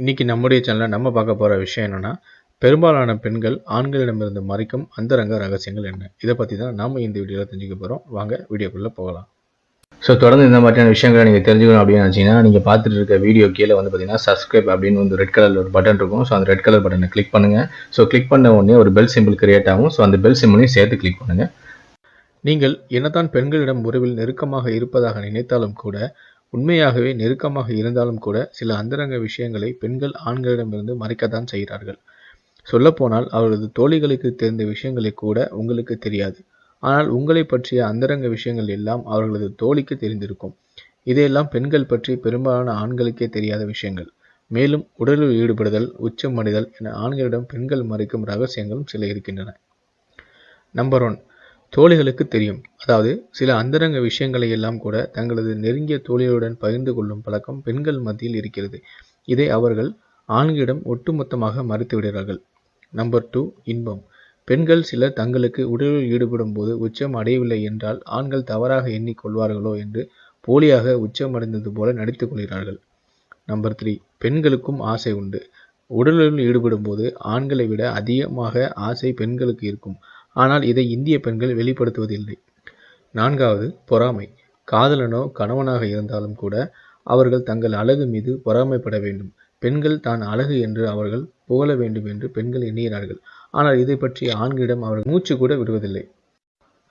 இன்னைக்கு நம்முடைய சேனலில் நம்ம பார்க்க போகிற விஷயம் என்னென்னா பெரும்பாலான பெண்கள் ஆண்களிடமிருந்து மறைக்கும் அந்தரங்க ரகசியங்கள் என்ன? இதை பற்றி தான் நாம் இந்த வீடியோவில் தெரிஞ்சுக்க போகிறோம் வாங்க வீடியோக்குள்ளே போகலாம். ஸோ தொடர்ந்து இந்த மாதிரியான விஷயங்களை நீங்கள் தெரிஞ்சுக்கணும் அப்படின்னு நினச்சிங்கன்னா நீங்கள் பார்த்துட்டு இருக்க வீடியோ கீழே வந்து பார்த்தீங்கன்னா சப்ஸ்கிரைப் அப்படின்னு வந்து ரெட் கலரில் ஒரு பட்டன் இருக்கும். ஸோ அந்த ரெட் கலர் பட்டனை கிளிக் பண்ணுங்கள் ஸோ கிளிக் பண்ண உடனே ஒரு பெல் சிம்பிள் கிரியேட் ஆகும். ஸோ அந்த பெல் சிம்பிளையும் சேர்த்து கிளிக் பண்ணுங்கள் நீங்கள் என்னதான் பெண்களிடம் உறவில் நெருக்கமாக இருப்பதாக நினைத்தாலும் கூட உண்மையாகவே நெருக்கமாக இருந்தாலும் கூட சில அந்தரங்க விஷயங்களை பெண்கள் ஆண்களிடமிருந்து மறைக்கத்தான் செய்கிறார்கள். சொல்லப்போனால் அவரது தோழிகளுக்கு தெரிந்த விஷயங்களை கூட உங்களுக்கு தெரியாது. ஆனால் உங்களை பற்றிய அந்தரங்க விஷயங்கள் எல்லாம் அவர்களது தோழிக்கு தெரிந்திருக்கும். இதையெல்லாம் பெண்கள் பற்றி பெரும்பாலான ஆண்களுக்கே தெரியாத விஷயங்கள். மேலும் உடலில் ஈடுபடுதல் உச்சம் அடைதல் என ஆண்களிடம் பெண்கள் மறைக்கும் ரகசியங்களும் சில இருக்கின்றன. Number one. தோழிகளுக்கு தெரியும். அதாவது சில அந்தரங்க விஷயங்களை எல்லாம் கூட தங்களது நெருங்கிய தோழிகளுடன் பகிர்ந்து கொள்ளும் பழக்கம் பெண்கள் மத்தியில் இருக்கிறது. இதை அவர்கள் ஆண்களிடம் ஒட்டுமொத்தமாக மறுத்துவிடுகிறார்கள் நம்பர் டூ இன்பம். பெண்கள் சிலர் தங்களுக்கு உடலில் ஈடுபடும் போது உச்சம் அடையவில்லை என்றால் ஆண்கள் தவறாக எண்ணிக்கொள்வார்களோ என்று போலியாக உச்சம் அடைந்தது போல நடித்துக் கொள்கிறார்கள். நம்பர் த்ரீ பெண்களுக்கும் ஆசை உண்டு. உடலில் ஈடுபடும் போது ஆண்களை விட அதிகமாக ஆசை பெண்களுக்கு இருக்கும். ஆனால் இதை இந்திய பெண்கள் வெளிப்படுத்துவதில்லை. நான்காவது பொறாமை. காதலனோ கணவனாக இருந்தாலும் கூட அவர்கள் தங்கள் அழகு மீது பொறாமைப்பட வேண்டும். பெண்கள் தான் அழகு என்று அவர்கள் புகழ வேண்டும் என்று பெண்கள் எண்ணுகிறார்கள். ஆனால் இதை பற்றி ஆண்களிடம் அவர்கள் மூச்சு கூட விடுவதில்லை.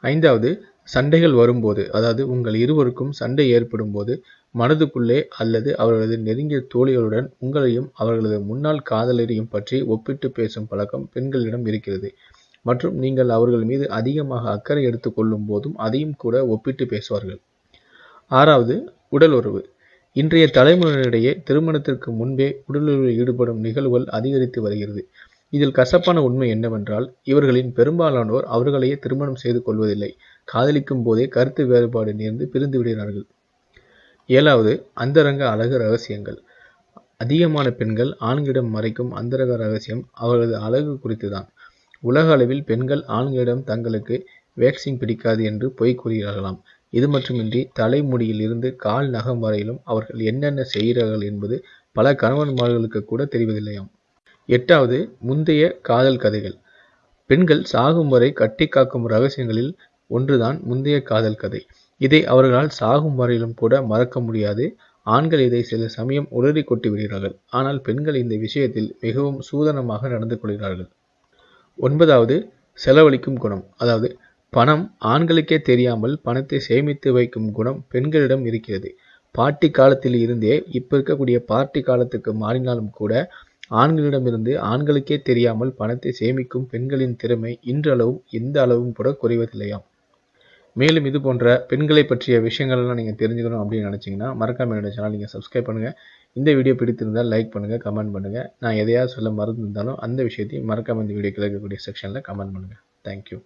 ஐந்தாவது சண்டைகள் வரும்போது அதாவது உங்கள் இருவருக்கும் சண்டை ஏற்படும் போது மனதுக்குள்ளே அல்லது அவர்களது நெருங்கிய தோழிகளுடன் உங்களையும் அவர்களது முன்னாள் காதலரையும் பற்றி ஒப்பிட்டு பேசும் பழக்கம் பெண்களிடம் இருக்கிறது. மற்றும் நீங்கள் அவர்கள் மீது அதிகமாக அக்கறை எடுத்துக் கொள்ளும் போதும் அதையும் கூட ஒப்பிட்டு பேசுவார்கள். ஆறாவது உடல் உறவு. இன்றைய தலைமுறையிடையே திருமணத்திற்கு முன்பே உடலுறவில் ஈடுபடும் நிகழ்வுகள் அதிகரித்து வருகிறது. இதில் கசப்பான உண்மை என்னவென்றால் இவர்களின் பெரும்பாலானோர் அவர்களையே திருமணம் செய்து கொள்வதில்லை. காதலிக்கும் போதே கருத்து வேறுபாடு நேர்ந்து பிரிந்து விடுகிறார்கள். ஏழாவது அந்தரங்க அழகு ரகசியங்கள். அதிகமான பெண்கள் ஆண்களிடம் மறைக்கும் அந்தரக ரகசியம் அவர்களது அழகு குறித்துதான். உலக அளவில் பெண்கள் ஆண்களிடம் தங்களுக்கு வேக்சின் பிடிக்காது என்று பொய் கூறுகிறார்களாம். இது மட்டுமின்றி தலைமுடியில் இருந்து கால் நகம் வரையிலும் அவர்கள் என்னென்ன செய்கிறார்கள் என்பது பல கணவன்மார்களுக்கு கூட தெரிவதில்லையாம். எட்டாவது முந்தைய காதல் கதைகள். பெண்கள் சாகும் வரை கட்டி காக்கும் ரகசியங்களில் ஒன்றுதான் முந்தைய காதல் கதை. இதை அவர்களால் சாகும் வரையிலும் கூட மறக்க முடியாது. ஆண்கள் இதை சில சமயம் உளறி கொட்டி விடுகிறார்கள். ஆனால் பெண்கள் இந்த விஷயத்தில் மிகவும் சூதனமாக நடந்து கொள்கிறார்கள். ஒன்பதாவது செலவழிக்கும் குணம். அதாவது பணம் ஆண்களுக்கே தெரியாமல் பணத்தை சேமித்து வைக்கும் குணம் பெண்களிடம் இருக்கிறது. பாட்டி காலத்தில் இருந்தே இப்போ இருக்கக்கூடிய பார்ட்டி காலத்துக்கு மாறினாலும் கூட ஆண்களிடமிருந்து ஆண்களுக்கே தெரியாமல் பணத்தை சேமிக்கும் பெண்களின் திறமை இன்றளவும் எந்த அளவும் கூட குறைவதில்லையாம். மேலும் இது போன்ற பெண்களை பற்றிய விஷயங்கள்லாம் நீங்கள் தெரிஞ்சுக்கணும் அப்படின்னு நினச்சிங்கன்னா மறக்காம என்னோட சேனல் நீங்கள் சப்ஸ்கிரைப் பண்ணுங்கள் இந்த வீடியோ பிடித்திருந்தால் லைக் பண்ணுங்கள் கமெண்ட் பண்ணுங்கள் நான் எதையாவது சொல்ல மறந்துருந்தாலும் அந்த விஷயத்தையும் மறக்காம இந்த வீடியோ கிடைக்கக்கூடிய செக்ஷனில் கமெண்ட் பண்ணுங்கள் தேங்க்யூ